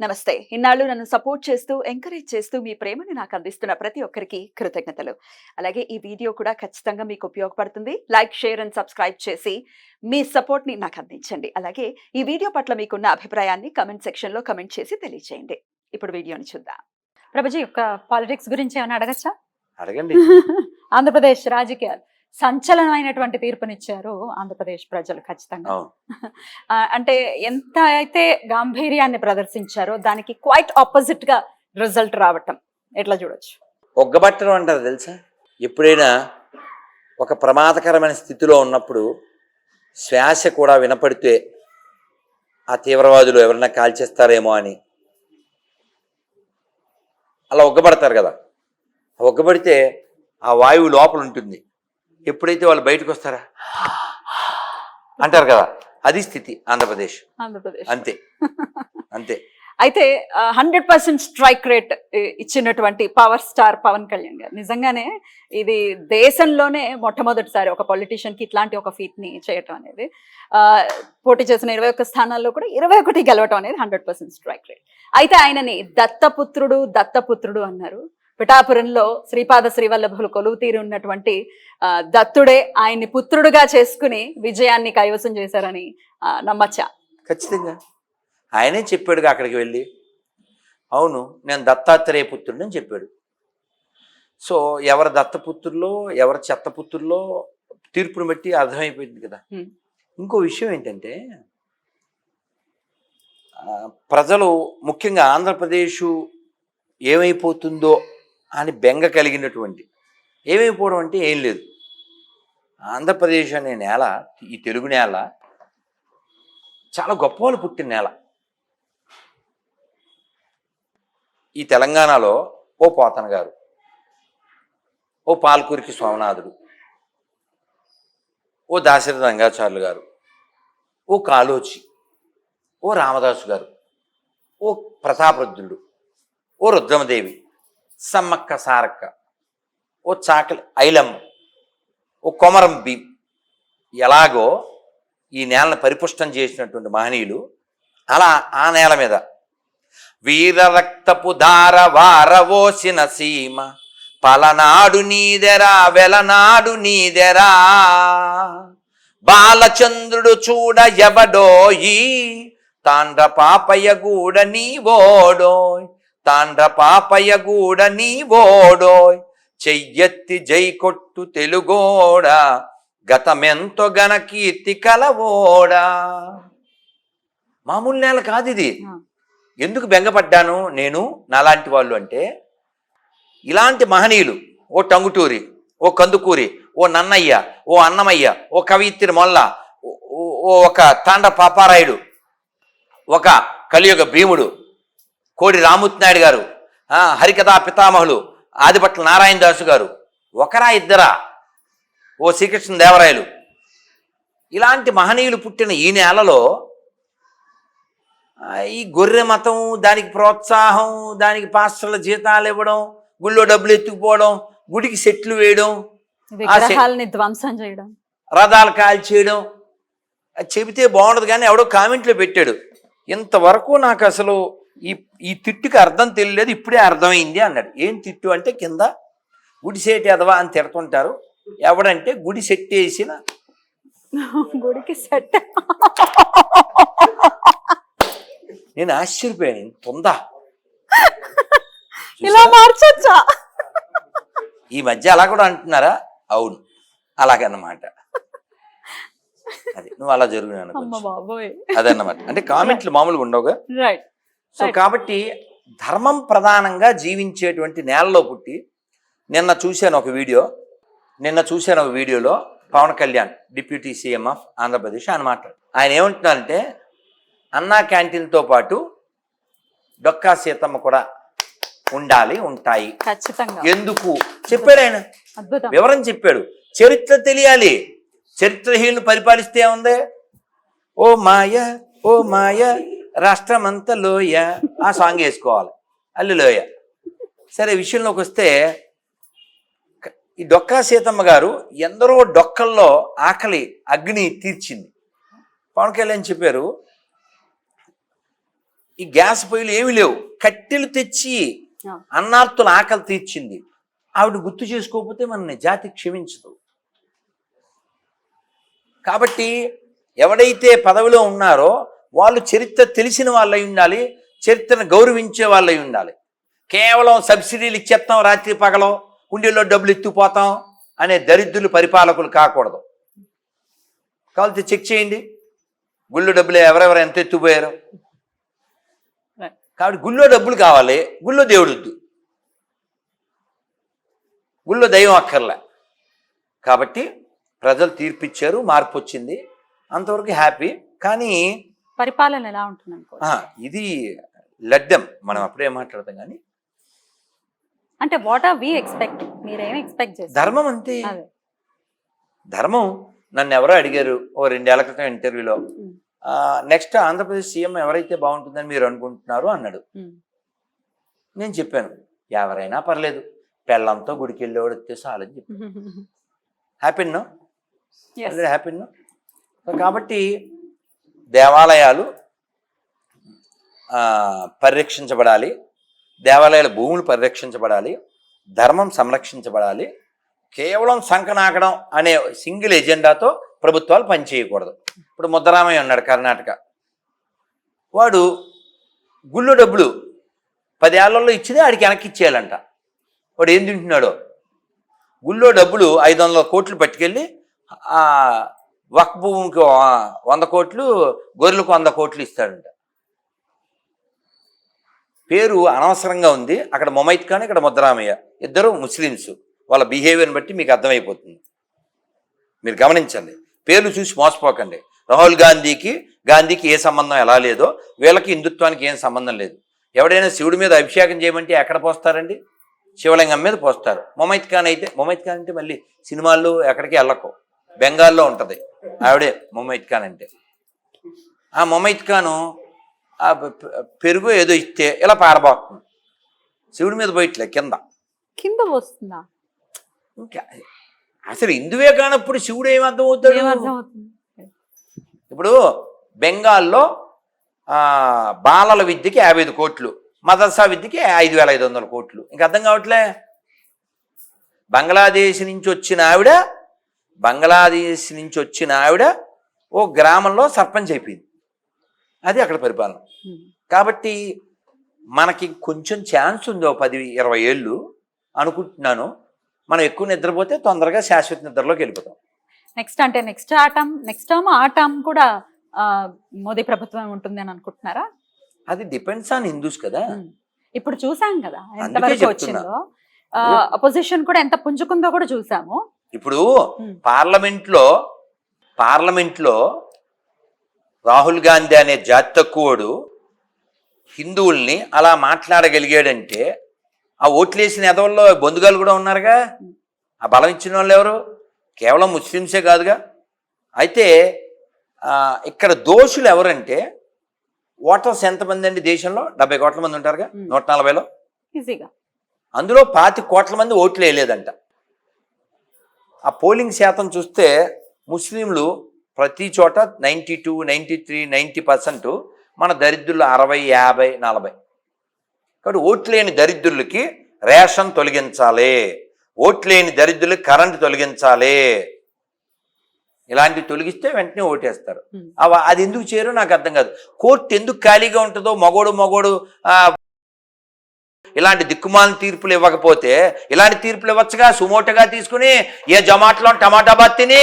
నమస్తే. ఇన్నాళ్ళు నన్ను సపోర్ట్ చేస్తూ ఎంకరేజ్ చేస్తూ మీ ప్రేమని నాకు అందిస్తున్న ప్రతి ఒక్కరికి కృతజ్ఞతలు. అలాగే ఈ వీడియో కూడా ఖచ్చితంగా మీకు ఉపయోగపడుతుంది. లైక్ షేర్ అండ్ సబ్స్క్రైబ్ చేసి మీ సపోర్ట్ని నాకు అందించండి. అలాగే ఈ వీడియో పట్ల మీకున్న అభిప్రాయాన్ని కమెంట్ సెక్షన్లో కమెంట్ చేసి తెలియజేయండి ఇప్పుడు వీడియోని చూద్దాం. ప్రభుజీ యొక్క పాలిటిక్స్ గురించి ఏమైనా అడగచ్చా? అడగండి. ఆంధ్రప్రదేశ్ రాజకీయాలు. సంచలనమైనటువంటి తీర్పునిచ్చారు ఆంధ్రప్రదేశ్ ప్రజలు ఖచ్చితంగా. అంటే ఎంత అయితే గాంభీర్యాన్ని ప్రదర్శించారో దానికి క్వైట్ ఆపోజిట్గా రిజల్ట్ రావటం. ఎట్లా చూడొచ్చు? ఒగ్గబట్టడం అంటారు తెలుసా? ఎప్పుడైనా ఒక ప్రమాదకరమైన స్థితిలో ఉన్నప్పుడు శ్వాస కూడా వినపడితే ఆ తీవ్రవాదులు ఎవరన్నా కాల్చేస్తారేమో అని. అలా ఒగ్గబడతారు కదా. ఒగ్గబడితే ఆ వాయువు లోపల ఉంటుంది. ఎప్పుడైతే వాళ్ళు బయటకు వస్తారా? అంటారు కదా అది స్థితి ఆంధ్రప్రదేశ్. ఆంధ్రప్రదేశ్. అంతే. అంతే. అయితే హండ్రెడ్ పర్సెంట్ స్ట్రైక్ రేట్ ఇచ్చినటువంటి పవర్ స్టార్ పవన్ కళ్యాణ్ గారు. నిజంగానే ఇది దేశంలోనే మొట్టమొదటిసారి ఒక పొలిటీషియన్కి ఇట్లాంటి ఒక ఫీట్ని చేయటం అనేది ఆ, పోటీ చేసిన ఇరవై ఒక్క స్థానాల్లో కూడా ఇరవై ఒకటి గెలవటం అనేది హండ్రెడ్ పర్సెంట్ స్ట్రైక్ రేట్. అయితే ఆయనని దత్తపుత్రుడు దత్తపుత్రుడు అన్నారు. పిఠాపురంలో శ్రీపాద శ్రీవల్లభులు కొలువు తీరి ఉన్నటువంటి దత్తుడే ఆయన్ని పుత్రుడుగా చేసుకుని విజయాన్ని కైవసం చేశారని నమ్మచ్చా? ఖచ్చితంగా. ఆయనే చెప్పాడుగా అక్కడికి వెళ్ళి. అవును నేను దత్తాత్రేయ పుత్రుడిని అని చెప్పాడు. సో ఎవరి దత్తపుత్రుల్లో ఎవరి చెత్తపుత్రుల్లో తీర్పును బట్టి అర్థమైపోయింది కదా. ఇంకో విషయం ఏంటంటే ప్రజలు ముఖ్యంగా ఆంధ్రప్రదేశ్ ఏమైపోతుందో అని బెంగ కలిగినటువంటి. ఏమైపోవడం అంటే ఏం లేదు. ఆంధ్రప్రదేశ్ అనే నేల ఈ తెలుగు నేల చాలా గొప్ప వాళ్ళు పుట్టిన నేల. ఈ తెలంగాణలో ఓ పోతన గారు ఓ పాల్కూరికి సోమనాథుడు ఓ దాశరథ రంగాచార్యులు గారు ఓ కాలోచి ఓ రామదాసు గారు ఓ ప్రతాపరుద్రుడు ఓ రుద్రమదేవి సమ్మక్క సారక్క ఓ చాకలి ఐలమ్మ ఓ కొమరం భీం ఎలాగో ఈ నేలను పరిపుష్టం చేసినటువంటి మహనీయులు అలా ఆ నేల మీద వీర రక్తపు దార వారవోసిన సీమ పలనాడు నీదెరా వెలనాడు నీదెరా. బాలచంద్రుడు చూడ ఎవడోయి తాండ్ర పాపయ్య గూడ నీవోడోయ్. తాండ్ర పాపయ్య గూడ నీవోడోయ్ చెయ్యెత్తి జై కొట్టు తెలుగోడా. గతమెంతో గన కీర్తి కలవోడా. మామూలు నేల కాదు ఇది. ఎందుకు బెంగపడ్డాను నేను నాలాంటి వాళ్ళు అంటే ఇలాంటి మహనీయులు ఓ టంగుటూరి ఓ కందుకూరి ఓ నన్నయ్య ఓ అన్నమయ్య ఓ కవిత్రి మొల్ల ఓ ఒక తాండ పాపారాయుడు ఒక కలియుగ భీముడు కోడి రామూర్తి నాయుడు గారు ఆ, హరికథా పితామహులు ఆదిపట్ల నారాయణ దాసు గారు ఒకరా ఇద్దరా? ఓ శ్రీకృష్ణ దేవరాయలు. ఇలాంటి మహనీయులు పుట్టిన ఈ నేలలో ఈ గొర్రె మతం దానికి ప్రోత్సాహం దానికి పాస్టర్ల జీతాలు ఇవ్వడం గుళ్ళో డబ్బులు ఎత్తుకుపోవడం గుడికి సెట్లు వేయడం ధ్వంసం చేయడం. రథాలు కాల్చేయడం అది చెబితే బాగుండదు కానీ ఎవడో కామెంట్లో పెట్టాడు. ఇంతవరకు నాకు అసలు ఈ ఈ తిట్టుకి అర్థం తెలియలేదు ఇప్పుడే అర్థమైంది అన్నాడు. ఏం తిట్టు అంటే కింద గుడి సెట్ ఎదవా అని తిడుతుంటారు. ఎవడంటే గుడి సెట్ వేసిన గుడికి సెట్. నేను ఆశ్చర్యపోయాను ఇంత ఇలా మార్చొచ్చా? ఈ మధ్య అలా కూడా అంటున్నారా? అవును అలాగన్నమాట. అది నువ్వు అలా బాబోయ్. అదన్నమాట. అంటే కామెంట్లు మామూలుగా ఉండవుగా? Right so. కాబట్టి ధర్మం ప్రధానంగా జీవించేటువంటి నేలలో పుట్టి నిన్న చూశాను ఒక వీడియో నిన్న చూశాను ఒక వీడియోలో Pawan Kalyan deputy CM of Andhra Pradesh ఆయన మాట్లాడు. ఆయన ఏమంటున్నారంటే అన్నా క్యాంటీన్తో పాటు డొక్కా సీతమ్మ కూడా ఉండాలి ఉంటాయి. ఎందుకు? చెప్పాడు ఆయన. వివరం చెప్పాడు. చరిత్ర తెలియాలి. చరిత్రహీనులు పరిపాలిస్తే ఉంది ఓ మాయ ఓ మాయ. రాష్ట్రమంతా లోయ ఆ సాంగ్ వేసుకోవాలి. అల్లు లోయ సరే విషయంలోకి వస్తే ఈ డొక్కా సీతమ్మ గారు ఎందరో డొక్కల్లో ఆకలి అగ్ని తీర్చింది. పవన్ కళ్యాణ్ చెప్పారు ఈ గ్యాస్ పొయ్యిలు ఏమీ లేవు. కట్టెలు తెచ్చి. అన్నార్తుల ఆకలి తీర్చింది. ఆవిడ గుర్తు చేసుకోకపోతే మన జాతి క్షమించదు. కాబట్టి ఎవడైతే పదవిలో ఉన్నారో వాళ్ళు చరిత్ర తెలిసిన వాళ్ళై ఉండాలి చరిత్రను గౌరవించే వాళ్ళై ఉండాలి. కేవలం సబ్సిడీలు ఇచ్చేస్తాం రాత్రి పగలం కుండీలో డబ్బులు ఎత్తుపోతాం అనే దరిద్రులు పరిపాలకులు కాకూడదు. కావాలంటే చెక్ చేయండి. గుళ్ళు డబ్బులు ఎవరెవరు ఎంత ఎత్తుపోయారు కాబట్టి గుళ్ళో డబ్బులు కావాలి గుళ్ళో దేవుడొద్దు గుళ్ళో దైవం అక్కర్లే. కాబట్టి ప్రజలు తీర్పిచ్చారు మార్పు వచ్చింది. అంతవరకు హ్యాపీ. కానీ పరిపాలన ఎలా ఉంటుంది అనుకో ఇది లడ్డం. మనం అప్పుడే మాట్లాడతాం కానీ. అంటే వాట్ ఆర్ వి ఎక్స్పెక్ట్ మీరేం ఎక్స్పెక్ట్ చేస్తారు? ధర్మం అంతే ధర్మం నన్ను ఎవరో అడిగారు ఓ రెండేళ్ళ క్రితం ఇంటర్వ్యూలో. నెక్స్ట్ ఆంధ్రప్రదేశ్ సీఎం ఎవరైతే బాగుంటుందని మీరు అనుకుంటున్నారు అన్నాడు. నేను చెప్పాను ఎవరైనా పర్లేదు పెళ్ళంతో గుడికి వెళ్ళేవాడు వస్తే చాలని చెప్పి హ్యాపీనో Yes. హ్యాపీనో కాబట్టి దేవాలయాలు పరిరక్షించబడాలి. దేవాలయాల భూములు పరిరక్షించబడాలి. ధర్మం సంరక్షించబడాలి. కేవలం సంకనాకడం అనే సింగిల్ ఎజెండాతో ప్రభుత్వాలు పనిచేయకూడదు. ఇప్పుడు ముద్దరామయ్య ఉన్నాడు కర్ణాటక. వాడు గుళ్ళు డబ్బులు పదేళ్ళలో ఇచ్చింది ఆడికి వెనక్కి ఇచ్చేయాలంట వాడు ఏం తింటున్నాడో? గుళ్ళో డబ్బులు ఐదు వందల కోట్లు పట్టుకెళ్ళి వక్ భూమికి వంద కోట్లు గొర్రెలకు వంద కోట్లు ఇస్తాడంట. పేరు అనవసరంగా ఉంది. అక్కడ మొమైత్ ఖాన్ ఇక్కడ ముద్దరామయ్య. ఇద్దరు ముస్లిమ్స్. వాళ్ళ బిహేవియర్ని బట్టి మీకు అర్థమైపోతుంది. మీరు గమనించండి. పేర్లు చూసి మోసపోకండి. రాహుల్ గాంధీకి గాంధీకి ఏ సంబంధం ఎలా లేదో వీళ్ళకి హిందుత్వానికి ఏం సంబంధం లేదు. ఎవడైనా శివుడి మీద అభిషేకం చేయమంటే ఎక్కడ పోస్తారండి? శివలింగం మీద పోస్తారు. మొమైత్ ఖాన్ అయితే మొమైత్ ఖాన్ అంటే మళ్ళీ సినిమాల్లో ఎక్కడికి వెళ్ళకు. బెంగాల్లో ఉంటుంది. ఆవిడే మొమైత్ ఖాన్ అంటే. ఆ మొమైత్ ఖాను ఆ పెరుగు ఏదో ఇస్తే ఇలా పారబోతుంది శివుడి మీద పోయిట్లే కింద. కింద వస్తుందా ఇంకా అసలు హిందువే కానప్పుడు శివుడు ఏమర్థం అవుతుంది? ఇప్పుడు బెంగాల్లో ఆ, బాలల విద్యకి యాభై ఐదు కోట్లు మదర్సా విద్యకి ఐదు వేల ఐదు వందల కోట్లు. ఇంక అర్థం కావట్లే? బంగ్లాదేశ్ నుంచి వచ్చిన ఆవిడ బంగ్లాదేశ్ నుంచి వచ్చిన ఆవిడ ఓ గ్రామంలో సర్పంచ్ అయిపోయింది. అది అక్కడ పరిపాలన. కాబట్టి మనకి కొంచెం ఛాన్స్ ఉంది పది ఇరవై ఏళ్ళు అనుకుంటున్నాను. మనం ఎక్కువ నిద్రపోతే తొందరగా శాశ్వత నిద్రలోకి వెళ్ళిపోతాం. నెక్స్ట్ అంటే నెక్స్ట్ ఆటం నెక్స్ట్ టర్మ్ ఆ టర్మ్ కూడా ఆ, మోదీ ప్రభుత్వం ఉంటుంది అని అనుకుంటున్నారా? అది డిపెండ్స్ ఆన్ హిందూస్ కదా. ఇప్పుడు చూసాం కదా ఎంతవరకు. వచ్చిందో. అపోజిషన్ కూడా ఎంత పుంజుకుందో కూడా చూసాము. ఇప్పుడు. పార్లమెంట్లో పార్లమెంట్లో రాహుల్ గాంధీ అనే జాతి తక్కువడు హిందువుల్ని అలా మాట్లాడగలిగాడంటే ఆ ఓట్లేసిన ఎదవల్లో బొందుగాలు కూడా ఉన్నారుగా? ఆ బలం ఇచ్చిన వాళ్ళు ఎవరు? కేవలం ముస్లిమ్సే కాదుగా? అయితే ఇక్కడ దోషులు ఎవరంటే ఓటర్స్ ఎంతమంది అండి దేశంలో? డెబ్బై కోట్ల మంది ఉంటారుగా. నూట నలభైలో? ఈజీగా. అందులో పాతి కోట్ల మంది ఓట్లు వేయలేదంట. ఆ పోలింగ్ శాతం చూస్తే ముస్లింలు ప్రతి చోట ninety two ninety three ninety percent మన దరిద్రులు అరవై యాభై నలభై. కాబట్టి ఓట్లేని దరిద్రులకి రేషన్ తొలగించాలి. ఓట్లేని దరిద్రులకి కరెంట్ తొలగించాలి. ఇలాంటివి తొలగిస్తే వెంటనే ఓటేస్తారు. అది ఎందుకు చేయరో నాకు అర్థం కాదు. కోర్టు ఎందుకు ఖాళీగా ఉంటుందో మగోడు మగోడు ఇలాంటి దిక్కుమాలిన తీర్పులు ఇవ్వకపోతే ఇలాంటి తీర్పులు ఇవ్వచ్చుగా సుమోటగా తీసుకుని ఏ జమాట్లో టమాటా బాత్ తిని